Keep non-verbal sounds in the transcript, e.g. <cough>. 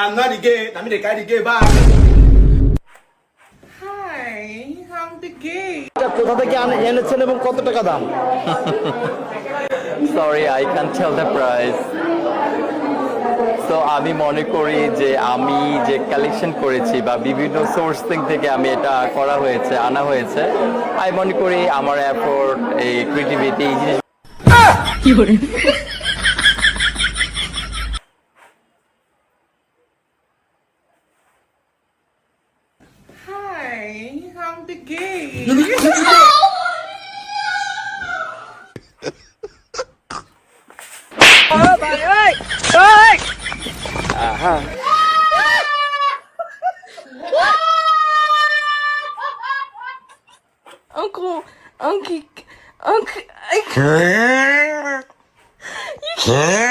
I'm not the gay. I mean, the guy the gay back. Hi, I'm the gay. কোথা থেকে এনেছেন এবং কত টাকা দাম sorry I can tell the price তো আমি মনে করি যে আমি যে কালেকশন করেছি বা বিভিন্ন সোর্সিং থেকে আমি এটা করা হয়েছে আনা হয়েছে আমি মনে করি আমার এফোর্ট এই ক্রিয়েটিভিটি এই জিনিস around the gate. oh, Aha. <laughs> <laughs> Uncle, Uncle, Uncle, I can't. You can't.